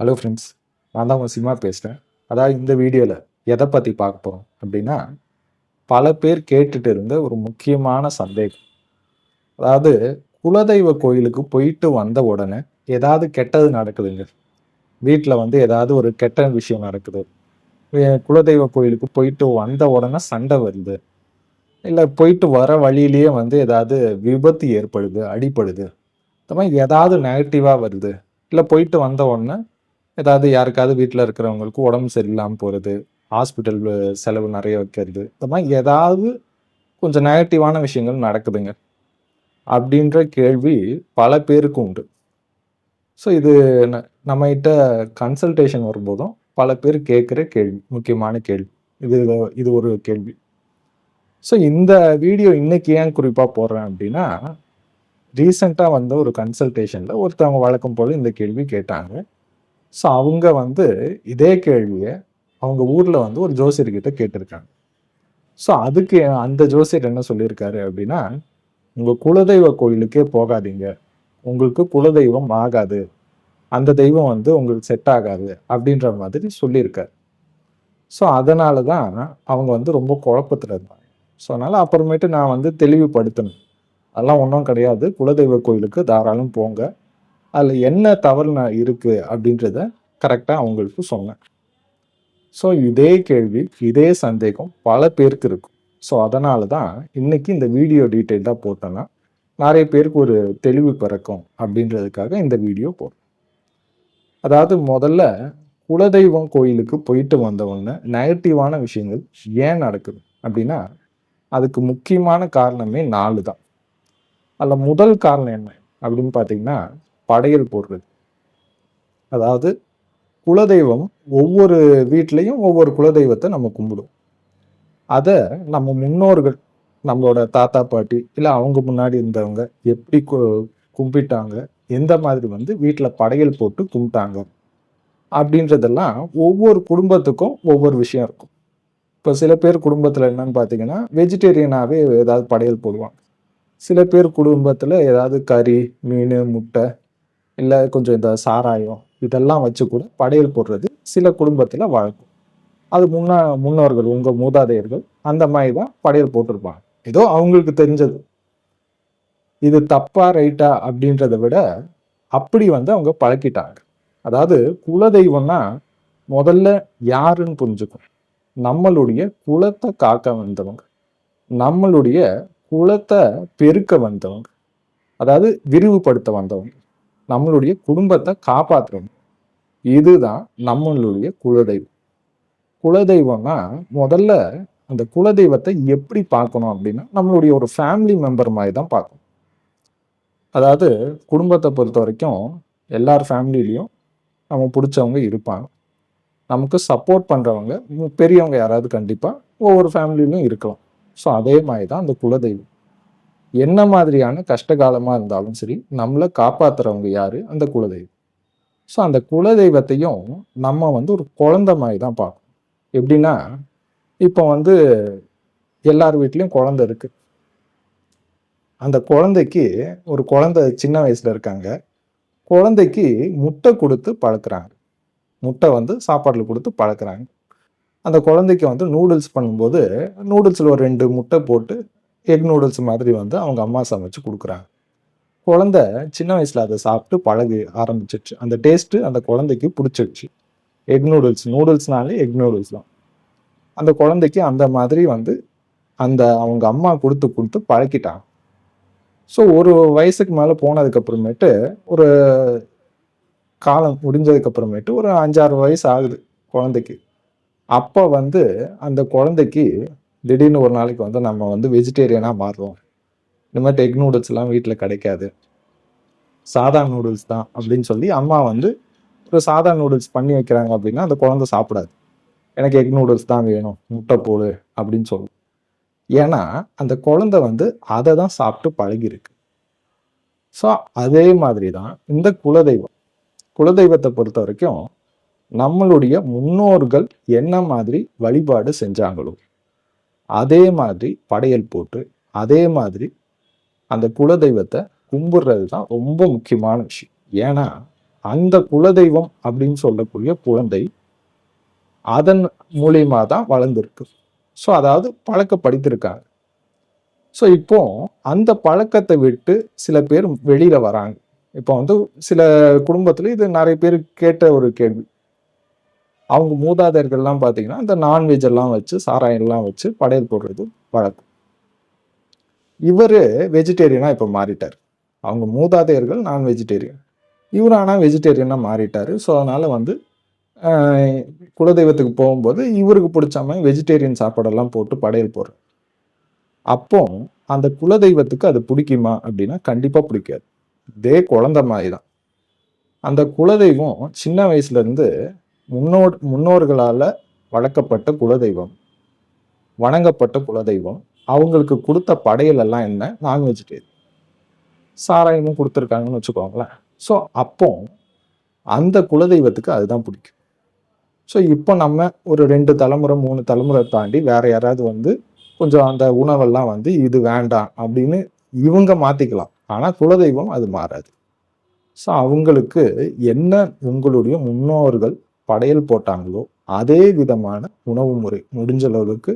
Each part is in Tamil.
ஹலோ ஃப்ரெண்ட்ஸ் நான் தான் உங்கள் சினிமா பேசுகிறேன் அதாவது இந்த வீடியோவில் எதை பற்றி பார்க்க போகிறோம் அப்படின்னா பல பேர் கேட்டுட்டு இருந்த ஒரு முக்கியமான சந்தேகம். அதாவது குலதெய்வ கோயிலுக்கு போயிட்டு வந்த உடனே ஏதாவது கெட்டது நடக்குதுங்க. வீட்டில் வந்து ஏதாவது ஒரு கெட்ட விஷயம் நடக்குது. குலதெய்வ கோயிலுக்கு போயிட்டு வந்த உடனே சண்டை வருது. இல்லை போயிட்டு வர வழியிலேயே வந்து ஏதாவது விபத்து ஏற்படுது அடிப்படுது இந்த மாதிரி ஏதாவது நெகட்டிவாக வருது. இல்லை போயிட்டு வந்த உடனே ஏதாவது யாருக்காவது வீட்டில் இருக்கிறவங்களுக்கு உடம்பு சரியில்லாமல் போகிறது ஹாஸ்பிட்டல் செலவு நிறைய வைக்கிறது இந்த மாதிரி ஏதாவது கொஞ்சம் நெகட்டிவான விஷயங்கள் நடக்குதுங்க. அப்படின்ற கேள்வி பல பேருக்கு உண்டு. ஸோ இது ந- நம்மகிட்ட கன்சல்டேஷன் வரும்போதும் பல பேர் கேட்குற கேள்வி முக்கியமான கேள்வி. இது இது ஒரு கேள்வி. ஸோ இந்த வீடியோ இன்னைக்கு ஏன் குறிப்பாக போடுறேன் அப்படின்னா ரீசெண்டாக வந்த ஒரு கன்சல்டேஷனில் ஒருத்தவங்க வழக்கம் போல் இந்த கேள்வி கேட்டாங்க. ஸோ அவங்க வந்து இதே கேள்வியை அவங்க ஊரில் வந்து ஒரு ஜோசியர்கிட்ட கேட்டிருக்காங்க. ஸோ அதுக்கு அந்த ஜோசியர் என்ன சொல்லியிருக்காரு அப்படின்னா உங்கள் குலதெய்வ கோயிலுக்கே போகாதீங்க. உங்களுக்கு குலதெய்வம் ஆகாது. அந்த தெய்வம் வந்து உங்களுக்கு செட் ஆகாது. அப்படின்ற மாதிரி சொல்லியிருக்காரு. ஸோ அதனால தான் அவங்க வந்து ரொம்ப குழப்பத்தில் இருந்தாங்க. ஸோ அதனால் அப்புறமேட்டு நான் வந்து தெளிவுபடுத்தணும் அதெல்லாம் ஒன்றும் கிடையாது. குலதெய்வ கோயிலுக்கு தாராளம் போங்க. அதில் என்ன தவறு நான் இருக்குது அப்படின்றத கரெக்டாக அவங்களுக்கு சொன்னேன். ஸோ இதே கேள்வி இதே சந்தேகம் பல பேருக்கு இருக்கும். ஸோ அதனால தான் இன்றைக்கி இந்த வீடியோ டீட்டெயிலாக போட்டேன்னா நிறைய பேருக்கு ஒரு தெளிவு பிறக்கும் அப்படின்றதுக்காக இந்த வீடியோ போடுறேன். அதாவது முதல்ல குலதெய்வம் கோயிலுக்கு போயிட்டு வந்தவொடனே நெகட்டிவான விஷயங்கள் ஏன் நடக்குது அப்படின்னா அதுக்கு முக்கியமான காரணமே நாலு தான் அதில் முதல் காரணம் என்ன அப்படின்னு பார்த்தீங்கன்னா படையல் போடுறது. அதாவது குலதெய்வம் ஒவ்வொரு வீட்லேயும் ஒவ்வொரு குலதெய்வத்தை நம்ம கும்பிடுவோம். அதை நம்ம முன்னோர்கள் நம்மளோட தாத்தா பாட்டி இல்லை அவங்க முன்னாடி இருந்தவங்க எப்படி கும்பிட்டாங்க எந்த மாதிரி வந்து வீட்டில் படையல் போட்டு கும்பிட்டாங்க அப்படின்றதெல்லாம் ஒவ்வொரு குடும்பத்துக்கும் ஒவ்வொரு விஷயம் இருக்கும். இப்போ சில பேர் குடும்பத்தில் என்னன்னு பார்த்தீங்கன்னா வெஜிடேரியனாகவே ஏதாவது படையல் போடுவாங்க. சில பேர் குடும்பத்தில் ஏதாவது கறி மீன் முட்டை இல்லை கொஞ்சம் இந்த சாராயம் இதெல்லாம் வச்சு கூட படையல் போடுறது சில குடும்பத்தில் வழக்கம் அது முன்னா முன்னோர்கள் உங்கள் மூதாதையர்கள் அந்த மாதிரி தான் படையல் போட்டிருப்பாங்க. ஏதோ அவங்களுக்கு தெரிஞ்சது. இது தப்பா ரைட்டா அப்படின்றத விட அப்படி வந்து அவங்க பழக்கிட்டாங்க. அதாவது குலதெய்வம்னா முதல்ல யாருன்னு புரிஞ்சுக்கும் நம்மளுடைய குலத்தை காக்க வந்தவங்க. நம்மளுடைய குலத்தை பெருக்க வந்தவங்க. அதாவது விரிவுபடுத்த வந்தவங்க. நம்மளுடைய குடும்பத்தை காப்பாற்றணும் இதுதான் நம்மளுடைய குலதெய்வம். குலதெய்வம்னா முதல்ல அந்த குலதெய்வத்தை எப்படி பார்க்கணும் அப்படின்னா நம்மளுடைய ஒரு ஃபேமிலி மெம்பர் மாதிரி தான் பார்க்கணும். அதாவது குடும்பத்தை பொறுத்த வரைக்கும் எல்லார் ஃபேமிலிலையும் நம்ம பிடிச்சவங்க இருப்பாங்க. நமக்கு சப்போர்ட் பண்ணுறவங்க பெரியவங்க யாராவது கண்டிப்பாக ஒவ்வொரு ஃபேமிலியிலும் இருக்கலாம். ஸோ அதே மாதிரி தான் அந்த குலதெய்வம். என்ன மாதிரியான கஷ்ட காலமாக இருந்தாலும் சரி நம்மளை காப்பாத்துறவங்க யார்? அந்த குலதெய்வம். ஸோ அந்த குலதெய்வத்தையும் நம்ம வந்து ஒரு குழந்த மாதிரி தான் பார்க்கணும். எப்படின்னா இப்போ வந்து எல்லார் வீட்லேயும் குழந்த இருக்கு. அந்த குழந்தைக்கு ஒரு குழந்தை சின்ன வயசில் இருக்காங்க. குழந்தைக்கு முட்டை கொடுத்து பழக்கிறாங்க. முட்டை வந்து சாப்பாட்டில் கொடுத்து பழக்கிறாங்க. அந்த குழந்தைக்கு வந்து நூடுல்ஸ் பண்ணும்போது நூடுல்ஸில் ஒரு ரெண்டு முட்டை போட்டு எக் நூடுல்ஸ் மாதிரி வந்து அவங்க அம்மா சமைச்சு கொடுக்குறாங்க. குழந்த சின்ன வயசில் அதை சாப்பிட்டு பழகு ஆரம்பிச்சிடுச்சு அந்த டேஸ்ட்டு அந்த குழந்தைக்கு பிடிச்சிருச்சு. எக் நூடுல்ஸ் நூடுல்ஸ்னாலே எக் நூடுல்ஸ் தான். அந்த குழந்தைக்கு அந்த மாதிரி வந்து அந்த அவங்க அம்மா கொடுத்து கொடுத்து பழக்கிட்டாங்க ஸோ ஒரு வயசுக்கு மேலே போனதுக்கப்புறமேட்டு ஒரு காலம் முடிஞ்சதுக்கப்புறமேட்டு ஒரு அஞ்சாறு வயசு ஆகுது குழந்தைக்கு. அப்போ வந்து அந்த குழந்தைக்கு திடீர்னு ஒரு நாளைக்கு வந்து நம்ம வந்து வெஜிடேரியனாக மாறுவோம். இந்த மாதிரி எக் நூடுல்ஸ்லாம் வீட்டில் கிடைக்காது. சாதா நூடுல்ஸ் தான் அப்படின்னு சொல்லி அம்மா வந்து ஒரு சாதா நூடுல்ஸ் பண்ணி வைக்கிறாங்க அப்படின்னா அந்த குழந்தை சாப்பிடாது. எனக்கு எக் நூடுல்ஸ் தான் வேணும் முட்டை போடு அப்படின்னு சொல்லும். ஏன்னா அந்த குழந்தை வந்து அதை தான் சாப்பிட்டு பழகிருக்கு ஸோ அதே மாதிரி தான் இந்த குலதெய்வம். குலதெய்வத்தை பொறுத்த வரைக்கும் நம்மளுடைய முன்னோர்கள் என்ன மாதிரி வழிபாடு செஞ்சாங்களோ அதே மாதிரி படையல் போட்டு அதே மாதிரி அந்த குலதெய்வத்தை கும்பிடுறது தான் ரொம்ப முக்கியமான விஷயம். ஏன்னா அந்த குலதெய்வம் அப்படின்னு சொல்லக்கூடிய குழந்தை அதன் மூலியமாக தான் வளர்ந்துருக்கு. ஸோ அதாவது பழக்கப்படுத்திருக்காங்க. ஸோ இப்போ அந்த பழக்கத்தை விட்டு சில பேர் வெளியில் வராங்க. இப்போ வந்து சில குடும்பத்தில் இது நிறைய பேர் கேட்ட ஒரு கேள்வி. அவங்க மூதாதையர்கள்லாம் பார்த்தீங்கன்னா இந்த நான்வெஜ் எல்லாம் வச்சு சாராயம்லாம் வச்சு படையல் போடுறது வழக்கம். இவர் வெஜிடேரியனாக இப்போ மாறிட்டார். அவங்க மூதாதையர்கள் நான் வெஜிடேரியன் இவர் ஆனால் வெஜிடேரியனாக மாறிட்டார். ஸோ அதனால் வந்து குலதெய்வத்துக்கு போகும்போது இவருக்கு பிடிச்ச மாதிரி வெஜிடேரியன் சாப்பாடெல்லாம் போட்டு படையல் போடுறார். அப்போ அந்த குலதெய்வத்துக்கு அது பிடிக்குமா அப்படின்னா கண்டிப்பாக பிடிக்காது. இதே குழந்தை மாதிரி தான். அந்த குலதெய்வம் சின்ன வயசுலேருந்து முன்னோர் முன்னோர்களால் வளர்க்கப்பட்ட குலதெய்வம் வணங்கப்பட்ட குலதெய்வம் அவங்களுக்கு கொடுத்த படையல் எல்லாம் என்ன? நான் வெஜிடேரியன் சாராயமும் கொடுத்துருக்காங்கன்னு வச்சுக்கோங்களேன். ஸோ அப்போ அந்த குலதெய்வத்துக்கு அதுதான் பிடிக்கும். ஸோ இப்போ நம்ம ஒரு ரெண்டு தலைமுறை மூணு தலைமுறை தாண்டி வேற யாராவது வந்து கொஞ்சம் அந்த உணவெல்லாம் வந்து இது வேண்டாம் அப்படின்னு இவங்க மாற்றிக்கலாம் ஆனால் குலதெய்வம் அது மாறாது. ஸோ அவங்களுக்கு என்ன உங்களுடைய முன்னோர்கள் படையல் போட்டாங்களோ அதே விதமான உணவு முறை முடிஞ்ச அளவுக்கு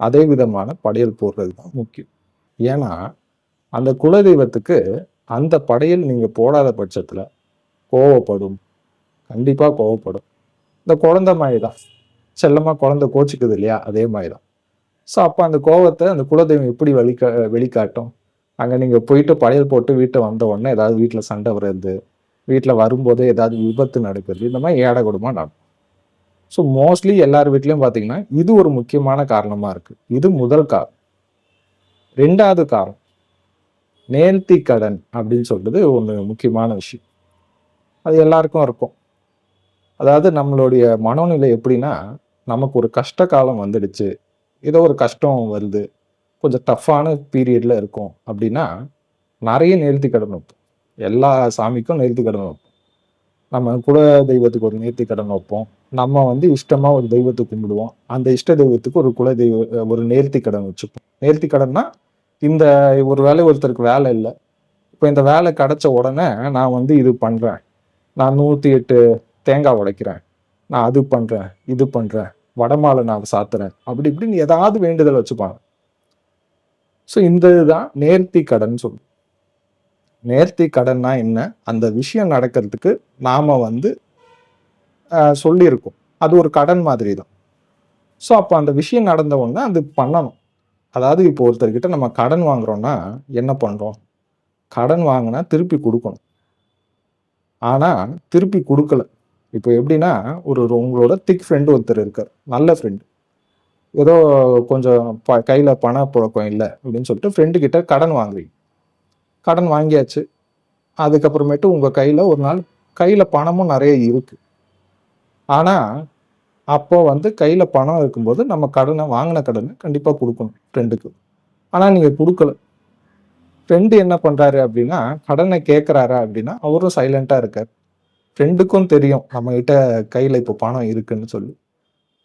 அதே விதமான படையல் போடுறது தான் முக்கியம். ஏன்னா அந்த குலதெய்வத்துக்கு அந்த படையல் நீங்கள் போடாத பட்சத்தில் கோவப்படும். கண்டிப்பாக கோவப்படும். இந்த குழந்தை மாதிரி தான். செல்லமாக குழந்தை கோச்சிக்குது இல்லையா? அதே மாதிரி தான். ஸோ அப்போ அந்த கோவத்தை அந்த குலதெய்வம் எப்படி வெளிக்கா வெளிக்காட்டும்? அங்கே நீங்கள் போயிட்டு படையல் போட்டு வீட்டை வந்த உடனே ஏதாவது வீட்டில் சண்டை வருது வீட்டில் வரும்போதே ஏதாவது விபத்து நடக்குது இந்த மாதிரி ஏட குடும்பம் நடக்கும். ஸோ மோஸ்ட்லி எல்லார் வீட்லேயும் பார்த்தீங்கன்னா இது ஒரு முக்கியமான காரணமாக இருக்குது இது முதல் காரணம். ரெண்டாவது காரணம் நேர்த்தி கடன் அப்படின்னு சொல்கிறது ஒன்று முக்கியமான விஷயம். அது எல்லாருக்கும் இருக்கும். அதாவது நம்மளுடைய மனோநிலை எப்படின்னா நமக்கு ஒரு கஷ்ட காலம் வந்துடுச்சு. ஏதோ ஒரு கஷ்டம் வருது. கொஞ்சம் டஃப்பான பீரியடில் இருக்கும் அப்படின்னா நிறைய நேர்த்தி கடன் வைப்போம். எல்லா சாமிக்கும் நேர்த்தி கடன் வைப்போம். நம்ம குல தெய்வத்துக்கு ஒரு நேர்த்தி கடன் வைப்போம். நம்ம வந்து இஷ்டமாக ஒரு தெய்வத்தை கும்பிடுவோம். அந்த இஷ்ட தெய்வத்துக்கு ஒரு குல தெய்வ ஒரு நேர்த்தி கடன் வச்சுப்போம். நேர்த்தி கடன்னா இந்த ஒரு வேலை ஒருத்தருக்கு வேலை இல்லை. இப்போ இந்த வேலை கிடச்ச உடனே நான் வந்து இது பண்ணுறேன் நான் நூற்றி எட்டு தேங்காய் உடைக்கிறேன். நான் அது பண்ணுறேன் இது பண்ணுறேன் வடமாலை நான் சாத்துறேன். அப்படி இப்படின்னு ஏதாவது வேண்டுதல் வச்சுப்பாங்க. ஸோ இந்த இதுதான் நேர்த்தி கடன் சொல்லுவோம் நேர்த்தி கடன்னா என்ன? அந்த விஷயம் நடக்கிறதுக்கு நாம் வந்து சொல்லியிருக்கோம். அது ஒரு கடன் மாதிரி தான் ஸோ அப்போ அந்த விஷயம் நடந்த உடனே அது பண்ணணும். அதாவது இப்போ ஒருத்தர்கிட்ட நம்ம கடன் வாங்குறோம்னா என்ன பண்ணுறோம் கடன் வாங்கினா திருப்பி கொடுக்கணும். ஆனால் திருப்பி கொடுக்கல. இப்போ எப்படின்னா ஒரு உங்களோட திக் ஃப்ரெண்டு ஒருத்தர் இருக்கார். நல்ல ஃப்ரெண்டு ஏதோ கொஞ்சம் ப கையில் பண புழக்கம் இல்லை அப்படின்னு சொல்லிட்டு ஃப்ரெண்டு கிட்ட கடன் வாங்குறீங்க. கடன் வாங்கியாச்சு. அதுக்கப்புறமேட்டு உங்கள் கையில் ஒரு நாள் கையில் பணமும் நிறைய இருக்குது ஆனால் அப்போ வந்து கையில் பணம் இருக்கும்போது நம்ம கடனை வாங்கின கடனை கண்டிப்பாக கொடுக்கணும் ஃப்ரெண்டுக்கு ஆனால் நீங்கள் கொடுக்கல. ஃப்ரெண்டு என்ன பண்ணுறாரு அப்படின்னா கடனை கேட்குறாரா அப்படின்னா அவரும் சைலண்ட்டாக இருக்கார். ஃப்ரெண்டுக்கும் தெரியும் நம்மகிட்ட கையில் இப்போ பணம் இருக்குன்னு சொல்லி.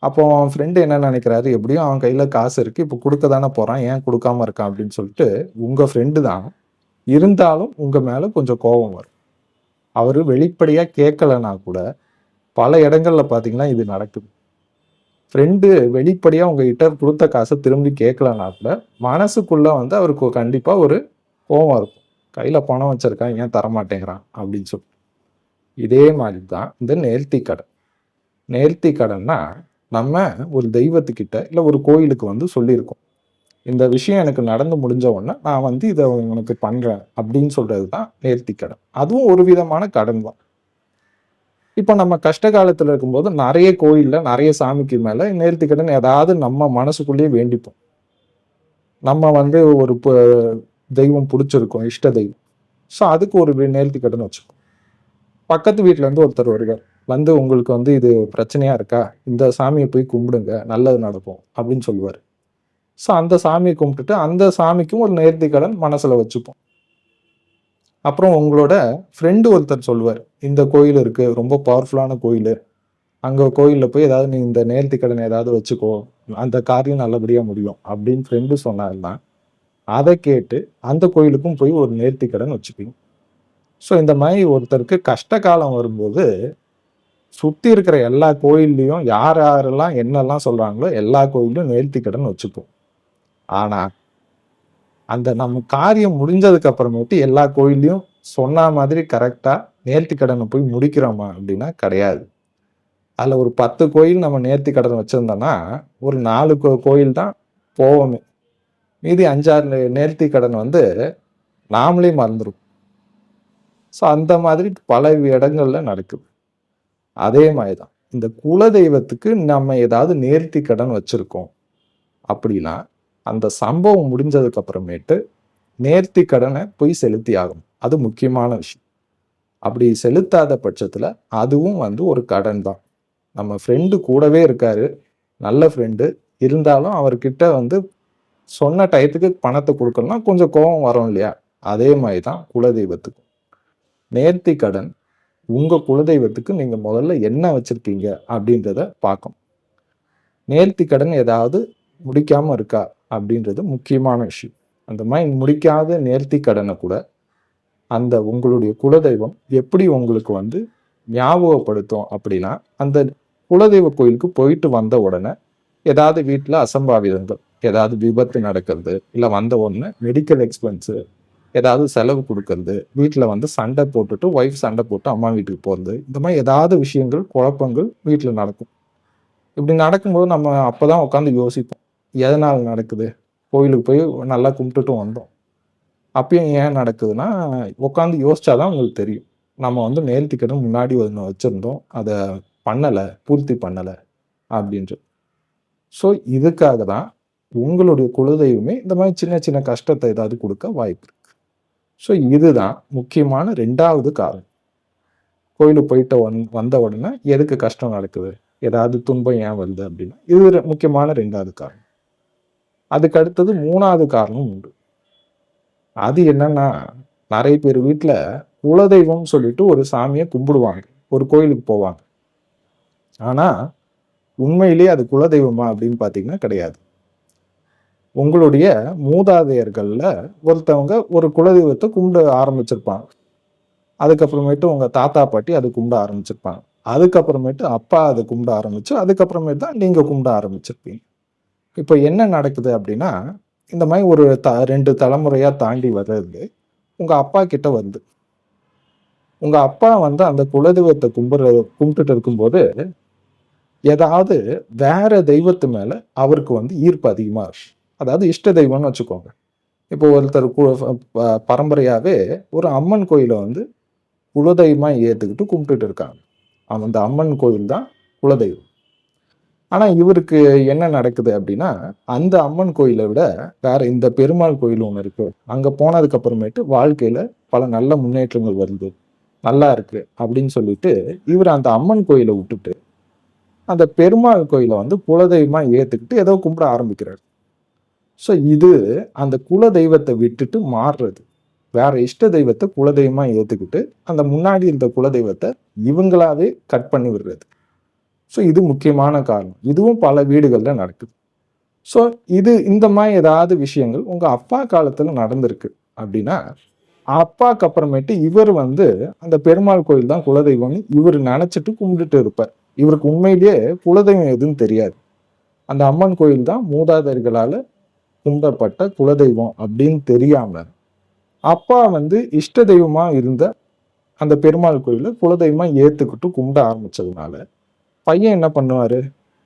அப்போ அவன் ஃப்ரெண்டு என்ன நினைக்கிறாரு? எப்படியும் அவன் கையில் காசு இருக்குது இப்போ கொடுக்க தானே போகிறான் ஏன் கொடுக்காம இருக்கான் அப்படின்னு சொல்லிட்டு உங்கள் ஃப்ரெண்டு தான் இருந்தாலும் உங்கள் மேலே கொஞ்சம் கோபம் வரும். அவர் வெளிப்படையாக கேட்கலன்னா கூட பல இடங்களில் பார்த்தீங்கன்னா இது நடக்குது. ஃப்ரெண்டு வெளிப்படையாக உங்ககிட்ட கொடுத்த காசை திரும்பி கேட்கலன்னா கூட மனசுக்குள்ளே வந்து அவருக்கு கண்டிப்பாக ஒரு கோபம் இருக்கும் கையில் பணம் வச்சுருக்கான் ஏன் தரமாட்டேங்கிறான் அப்படின்னு சொல்லி. இதே மாதிரி தான் இந்த நேர்த்தி கடன். நேர்த்தி கடன்னா நம்ம ஒரு தெய்வத்துக்கிட்ட இல்லை ஒரு கோயிலுக்கு வந்து சொல்லியிருக்கோம். இந்த விஷயம் எனக்கு நடந்து முடிஞ்ச உடனே நான் வந்து இதை உனக்கு பண்ணுறேன் அப்படின்னு சொல்கிறது தான் நேர்த்தி கடன். அதுவும் ஒரு விதமான கடன் தான். இப்போ நம்ம கஷ்ட காலத்தில் இருக்கும்போது நிறைய கோயிலில் நிறைய சாமிக்கு மேலே நேர்த்தி கடன் ஏதாவது நம்ம மனசுக்குள்ளேயே வேண்டிப்போம். நம்ம வந்து ஒரு ப- தெய்வம் பிடிச்சிருக்கோம் இஷ்ட தெய்வம். ஸோ அதுக்கு ஒரு நேர்த்தி கடன் வச்சுக்கோம் பக்கத்து வீட்டிலேருந்து இருந்து ஒருத்தர் வருகிறார் வந்து உங்களுக்கு வந்து இது பிரச்சனையாக இருக்கா? இந்த சாமியை போய் கும்பிடுங்க. நல்லது நடக்கும். அப்படின்னு சொல்லுவார். ஸோ அந்த சாமியை கும்பிட்டுட்டு அந்த சாமிக்கும் ஒரு நேர்த்தி கடன் மனசில் வச்சுப்போம். அப்புறம் உங்களோட ஃப்ரெண்டு ஒருத்தர் சொல்லுவார் இந்த கோயில் இருக்குது ரொம்ப பவர்ஃபுல்லான கோயில். அங்கே கோயிலில் போய் ஏதாவது நீ இந்த நேர்த்தி கடன் ஏதாவது வச்சுக்கோ அந்த காரியம் நல்லபடியாக முடியும் அப்படின்னு ஃப்ரெண்டு சொன்னாருன்னா அதை கேட்டு அந்த கோயிலுக்கும் போய் ஒரு நேர்த்தி கடன் வச்சுப்பீங்க. ஸோ இந்த மாதிரி ஒருத்தருக்கு கஷ்ட காலம் வரும்போது சுற்றி இருக்கிற எல்லா கோயில்லையும் யார் யாரெல்லாம் என்னெல்லாம் சொல்கிறாங்களோ எல்லா கோயிலும் நேர்த்தி கடன் வச்சுப்போம். ஆனால் அந்த நம்ம காரியம் முடிஞ்சதுக்கு அப்புறமேட்டு எல்லா கோயில்லையும் சொன்ன மாதிரி கரெக்டாக நேர்த்தி கடனை போய் முடிக்கிறோமா அப்படின்னா கிடையாது. அதில் ஒரு பத்து கோயில் நம்ம நேர்த்தி கடன் வச்சுருந்தோன்னா ஒரு நாலு கோ கோயில் தான் போவோமே. மீதி அஞ்சாறு நேர்த்தி கடன் வந்து நாமளே மறந்துடும் ஸோ அந்த மாதிரி பல இடங்களில் நடக்குது. அதே மாதிரி தான் இந்த குலதெய்வத்துக்கு நம்ம ஏதாவது நேர்த்தி கடன் வச்சுருக்கோம் அப்படின்னா அந்த சம்பவம் முடிஞ்சதுக்கு அப்புறமேட்டு நேர்த்தி கடனை போய் செலுத்தி ஆகணும். அது முக்கியமான விஷயம். அப்படி செலுத்தாத பட்சத்தில் அதுவும் வந்து ஒரு கடன் தான். நம்ம ஃப்ரெண்டு கூடவே இருக்காரு நல்ல ஃப்ரெண்டு இருந்தாலும் அவர்கிட்ட வந்து சொன்ன டயத்துக்கு பணத்தை கொடுக்கணும்னா கொஞ்சம் கோபம் வரும் இல்லையா? அதே மாதிரி தான் குலதெய்வத்துக்கும். நேர்த்தி கடன் உங்கள் குலதெய்வத்துக்கு நீங்கள் முதல்ல என்ன வச்சுருக்கீங்க அப்படின்றத பார்க்கணும். நேர்த்தி கடன் ஏதாவது முடிக்காமல் இருக்கா? அப்படின்றது முக்கியமான விஷயம். அந்த மாதிரி முடிக்காத நேர்த்தி கடனை கூட அந்த உங்களுடைய குலதெய்வம் எப்படி உங்களுக்கு வந்து ஞாபகப்படுத்தும் அப்படின்னா அந்த குலதெய்வ கோயிலுக்கு போயிட்டு வந்த உடனே ஏதாவது வீட்டில் அசம்பாவிதங்கள் ஏதாவது விபத்து நடக்கிறது இல்லை வந்த உடனே மெடிக்கல் எக்ஸ்பென்ஸு ஏதாவது செலவு கொடுக்கறது வீட்டில் வந்து சண்டை போட்டுட்டு ஒய்ஃப் சண்டை போட்டு அம்மா வீட்டுக்கு போகிறது இந்த மாதிரி ஏதாவது விஷயங்கள் குழப்பங்கள் வீட்டில் நடக்கும். இப்படி நடக்கும்போது நம்ம அப்போ தான் உட்காந்து யோசிப்போம். எதனால் நடக்குது? கோயிலுக்கு போய் நல்லா கும்பிட்டுட்டு வந்தோம். அப்பயும் ஏன் நடக்குதுன்னா உட்காந்து யோசிச்சாதான் உங்களுக்கு தெரியும். நம்ம வந்து நேர்த்திக்கடன் முன்னாடி ஒன்று வச்சுருந்தோம். அதை பண்ணலை பூர்த்தி பண்ணலை அப்படின்ட்டு. ஸோ இதுக்காக தான் உங்களுடைய குலதெய்வமே இந்த மாதிரி சின்ன சின்ன கஷ்டத்தை ஏதாவது கொடுக்க வாய்ப்பு இருக்கு. ஸோ இதுதான் முக்கியமான ரெண்டாவது காரணம். கோயிலுக்கு போயிட்டு வந் வந்த உடனே எதுக்கு கஷ்டம் நடக்குது? ஏதாவது துன்பம் ஏன் வருது அப்படின்னா இது முக்கியமான ரெண்டாவது காரணம். அதுக்கு அடுத்தது மூணாவது காரணம் உண்டு. அது என்னன்னா நிறைய பேர் வீட்டில் குலதெய்வம் சொல்லிட்டு ஒரு சாமியை கும்பிடுவாங்க. ஒரு கோயிலுக்கு போவாங்க. ஆனால் உண்மையிலேயே அது குலதெய்வமா அப்படின்னு பார்த்தீங்கன்னா கிடையாது. உங்களுடைய மூதாதையர்களில் ஒருத்தவங்க ஒரு குலதெய்வத்தை கும்பிட ஆரம்பிச்சிருப்பாங்க. அதுக்கப்புறமேட்டு உங்கள் தாத்தா பாட்டி அது கும்பிட ஆரம்பிச்சிருப்பாங்க. அதுக்கப்புறமேட்டு அப்பா அதை கும்பிட ஆரம்பிச்சு அதுக்கப்புறமேட்டு தான் நீங்கள் கும்பிட ஆரம்பிச்சிருப்பீங்க. இப்போ என்ன நடக்குது அப்படின்னா இந்த மாதிரி ஒரு த ரெண்டு தலைமுறையாக தாண்டி வர்றது உங்கள் அப்பா கிட்ட வந்து உங்கள் அப்பா வந்து அந்த குலதெய்வத்தை கும்பிட்ற கும்பிட்டுட்டு இருக்கும்போது ஏதாவது வேற தெய்வத்து மேலே அவருக்கு வந்து ஈர்ப்பு அதிகமாக இருக்கு. அதாவது இஷ்ட தெய்வம்னு வச்சுக்கோங்க. இப்போ ஒருத்தர் கு- பரம்பரையாகவே ஒரு அம்மன் கோயிலை வந்து குலதெய்வமாக ஏற்றுக்கிட்டு கும்பிட்டுட்டு இருக்காங்க. அந்த அம்மன் கோயில் தான் குலதெய்வம். ஆனால் இவருக்கு என்ன நடக்குது அப்படின்னா அந்த அம்மன் கோயிலை விட வேற இந்த பெருமாள் கோயில் ஒன்று இருக்கு. அங்கே போனதுக்கு அப்புறமேட்டு வாழ்க்கையில பல நல்ல முன்னேற்றங்கள் வருது. நல்லா இருக்கு அப்படின்னு சொல்லிட்டு இவர் அந்த அம்மன் கோயிலை விட்டுட்டு அந்த பெருமாள் கோயிலை வந்து குலதெய்வமா ஏத்துக்கிட்டு ஏதோ கும்பிட ஆரம்பிக்கிறார். ஸோ இது அந்த குல தெய்வத்தை விட்டுட்டு மாறுறது. வேற இஷ்ட தெய்வத்தை குலதெய்வமா ஏத்துக்கிட்டு அந்த முன்னாடி இருந்த குலதெய்வத்தை இவங்களாவே கட் பண்ணி விடுறது. ஸோ இது முக்கியமான காரணம். இதுவும் பல வீடுகளில் நடக்குது. ஸோ இது இந்த மாதிரி ஏதாவது விஷயங்கள் உங்கள் அப்பா காலத்தில் நடந்திருக்கு அப்படின்னா அப்பாக்கு அப்புறமேட்டு இவர் வந்து அந்த பெருமாள் கோயில் தான் குலதெய்வம்னு இவர் நினச்சிட்டு கும்பிட்டுட்டு இருப்பார். இவருக்கு உண்மையிலேயே குலதெய்வம் எதுன்னு தெரியாது. அந்த அம்மன் கோயில் தான் மூதாதையர்களால் கும்பிடப்பட்ட குலதெய்வம் அப்படின்னு தெரியாமல் அப்பா வந்து இஷ்ட தெய்வமாக இருந்த அந்த பெருமாள் கோயிலை குலதெய்வமாக ஏற்றுக்கிட்டு கும்பிட ஆரம்பித்ததுனால பையன் என்ன பண்ணுவார்?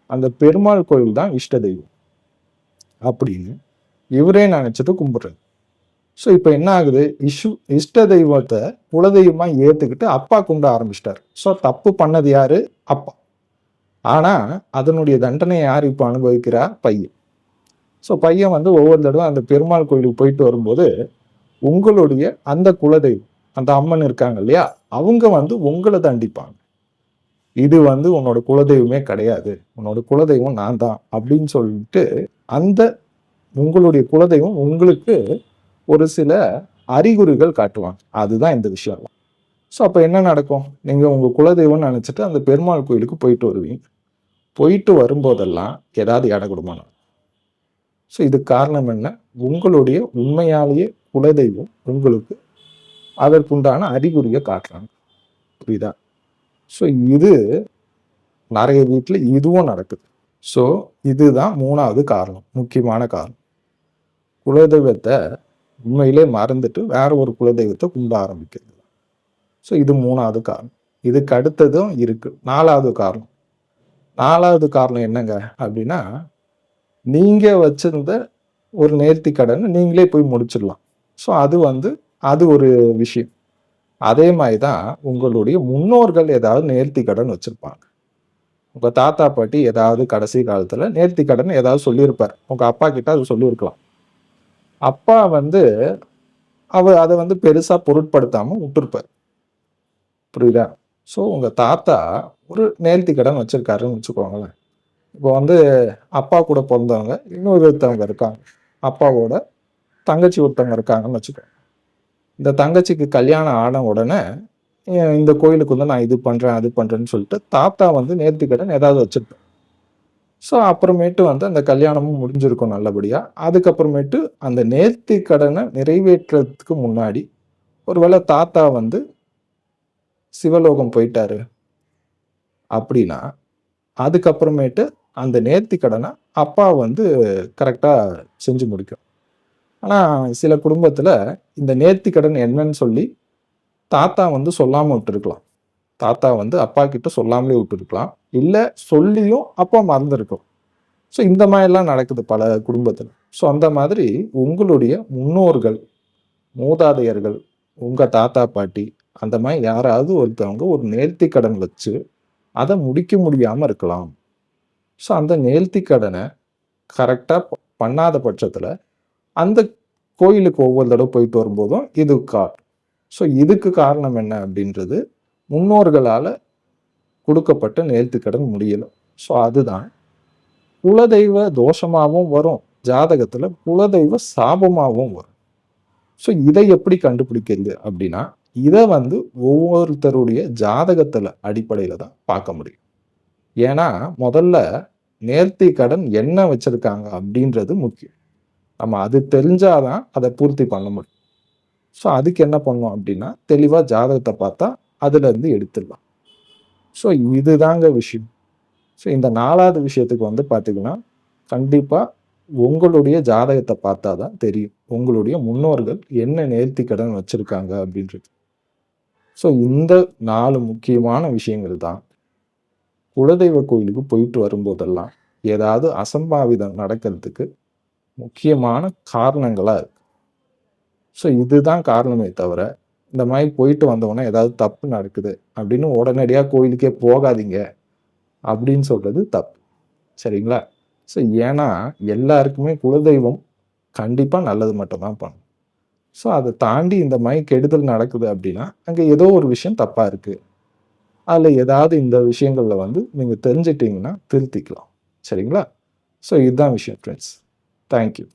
அந்த பெருமாள் கோயில் தான் இஷ்ட தெய்வம். அப்படின்னு இவரே நினச்சிட்டு கும்பிட்றது ஸோ இப்போ என்ன ஆகுது? இஷு இஷ்ட தெய்வத்தை குலதெய்வமாக ஏற்றுக்கிட்டு அப்பா கும்பிட ஆரம்பிச்சிட்டாரு. ஸோ தப்பு பண்ணது யாரு? அப்பா. ஆனால் அதனுடைய தண்டனை யார் இப்போ அனுபவிக்கிறா? பையன். ஸோ பையன் வந்து ஒவ்வொரு தடவை அந்த பெருமாள் கோயிலுக்கு போயிட்டு வரும்போது உங்களுடைய அந்த குலதெய்வம் அந்த அம்மன் இருக்காங்க இல்லையா? அவங்க வந்து உங்களை தண்டிப்பாங்க. இது வந்து உன்னோட குலதெய்வமே கிடையாது. உன்னோட குலதெய்வம் நான் தான் அப்படின்னு சொல்லிட்டு அந்த உங்களுடைய குலதெய்வம் உங்களுக்கு ஒரு சில அறிகுறிகள் காட்டுவாங்க. அதுதான் இந்த விஷயம். ஸோ அப்போ என்ன நடக்கும்? நீங்கள் உங்கள் குலதெய்வம்னு நினச்சிட்டு அந்த பெருமாள் கோயிலுக்கு போயிட்டு வருவீங்க. போயிட்டு வரும்போதெல்லாம் ஏதாவது இட கொடுமானம். ஸோ இது காரணம் என்ன? உங்களுடைய உண்மையாலேயே குலதெய்வம் உங்களுக்கு அதற்குண்டான அறிகுறியை காட்டுறாங்க. புரியுதா? ஸோ இது நிறைய வீட்டில் இதுவும் நடக்குது. ஸோ இதுதான் மூணாவது காரணம் முக்கியமான காரணம். குலதெய்வத்தை உண்மையிலே மறந்துட்டு வேற ஒரு குலதெய்வத்தை கும்பிட ஆரம்பிக்கிறது. ஸோ இது மூணாவது காரணம். இதுக்கு அடுத்ததும் இருக்கு. நாலாவது காரணம். நாலாவது காரணம் என்னங்க? அப்படின்னா நீங்கள் வச்சிருந்த ஒரு நேர்த்தி கடன் நீங்களே போய் முடிச்சிடலாம். ஸோ அது வந்து அது ஒரு விஷயம். அதே மாதிரி தான் உங்களுடைய முன்னோர்கள் ஏதாவது நேர்த்தி கடன் வச்சுருப்பாங்க. உங்கள் தாத்தா பாட்டி ஏதாவது கடைசி காலத்தில் நேர்த்தி கடன் ஏதாவது சொல்லியிருப்பார். உங்கள் அப்பா கிட்ட அது சொல்லியிருக்கலாம். அப்பா வந்து அவர் அதை வந்து பெருசாக பொருட்படுத்தாமல் விட்டுருப்பார். புரியுதா? ஸோ உங்கள் தாத்தா ஒரு நேர்த்தி கடன் வச்சுருக்காருன்னு வச்சுக்கோங்களேன். இப்போ வந்து அப்பா கூட பிறந்தவங்க இன்னொருத்தவங்க இருக்காங்க. அப்பாவோட தங்கச்சி ஒருத்தவங்க இருக்காங்கன்னு வச்சுக்கோங்க. இந்த தங்கச்சிக்கு கல்யாணம் ஆன உடனே இந்த கோயிலுக்கு வந்து நான் இது பண்ணுறேன் அது பண்ணுறேன்னு சொல்லிட்டு தாத்தா வந்து நேர்த்தி கடன் ஏதாவது வச்சுருப்பேன் ஸோ அப்புறமேட்டு வந்து அந்த கல்யாணமும் முடிஞ்சிருக்கும் நல்லபடியாக அதுக்கப்புறமேட்டு அந்த நேர்த்தி கடனை நிறைவேற்றுறதுக்கு முன்னாடி ஒருவேளை தாத்தா வந்து சிவலோகம் போயிட்டாரு அப்படின்னா அதுக்கப்புறமேட்டு அந்த நேர்த்தி கடனை அப்பா வந்து கரெக்டாக செஞ்சு முடிக்கும். ஆனால் சில குடும்பத்தில் இந்த நேர்த்தி கடன் என்னன்னு சொல்லி தாத்தா வந்து சொல்லாமல் விட்டுருக்கலாம். தாத்தா வந்து அப்பா கிட்ட சொல்லாமலே விட்டுருக்கலாம். இல்லை சொல்லியும் அப்பா மறந்துருக்கும். ஸோ இந்த மாதிரிலாம் நடக்குது பல குடும்பத்தில். ஸோ அந்த மாதிரி உங்களுடைய முன்னோர்கள் மூதாதையர்கள் உங்கள் தாத்தா பாட்டி அந்த மாதிரி யாராவது ஒருத்தவங்க ஒரு நேர்த்தி கடன் வச்சு அதை முடிக்க முடியாமல் இருக்கலாம். ஸோ அந்த நேர்த்தி கடனை கரெக்டாக பண்ணாத பட்சத்தில் அந்த கோயிலுக்கு ஒவ்வொரு தடவை போயிட்டு வரும்போதும் இது காட்டும் ஸோ இதுக்கு காரணம் என்ன அப்படின்றது முன்னோர்களால் கொடுக்கப்பட்ட நேர்த்தி கடன் முடியலை. ஸோ அதுதான் குலதெய்வ தோஷமாகவும் வரும். ஜாதகத்தில் குலதெய்வ சாபமாகவும் வரும். ஸோ இதை எப்படி கண்டுபிடிக்கிறது அப்படின்னா இதை வந்து ஒவ்வொருத்தருடைய ஜாதகத்தில் அடிப்படையில் தான் பார்க்க முடியும். ஏன்னா முதல்ல நேர்த்தி கடன் என்ன வச்சுருக்காங்க அப்படின்றது முக்கியம். நம்ம அது தெரிஞ்சாதான் அதை பூர்த்தி பண்ண முடியும். ஸோ அதுக்கு என்ன பண்ணோம் அப்படின்னா தெளிவாக ஜாதகத்தை பார்த்தா அதுலேருந்து எடுத்துடலாம். ஸோ இதுதாங்க விஷயம். ஸோ இந்த நாலாவது விஷயத்துக்கு வந்து பார்த்தீங்கன்னா கண்டிப்பாக உங்களுடைய ஜாதகத்தை பார்த்தா தான் தெரியும். உங்களுடைய முன்னோர்கள் என்ன நேர்த்தி கடன் வச்சுருக்காங்க அப்படின்றது. ஸோ இந்த நாலு முக்கியமான விஷயங்கள் தான். குலதெய்வ கோயிலுக்கு போயிட்டு வரும்போதெல்லாம் ஏதாவது அசம்பாவிதம் நடக்கிறதுக்கு முக்கியமான காரணங்களாக இருக்கு. ஸோ இதுதான் காரணமே தவிர இந்த மாதிரி போயிட்டு வந்தவொடனே ஏதாவது தப்பு நடக்குது அப்படின்னு உடனடியாக கோயிலுக்கே போகாதீங்க அப்படின்னு சொல்கிறது தப்பு. சரிங்களா? ஸோ ஏன்னா எல்லாருக்குமே குலதெய்வம் கண்டிப்பாக நல்லது மட்டும்தான் பண்ணும். ஸோ அதை தாண்டி இந்த மாதிரி கெடுதல் நடக்குது அப்படின்னா அங்கே ஏதோ ஒரு விஷயம் தப்பாக இருக்குது அதில் ஏதாவது இந்த விஷயங்களில் வந்து நீங்கள் தெரிஞ்சிட்டிங்கன்னா திருத்திக்கலாம். சரிங்களா? ஸோ இதுதான் விஷயம் ஃப்ரெண்ட்ஸ் தேங்க்யூ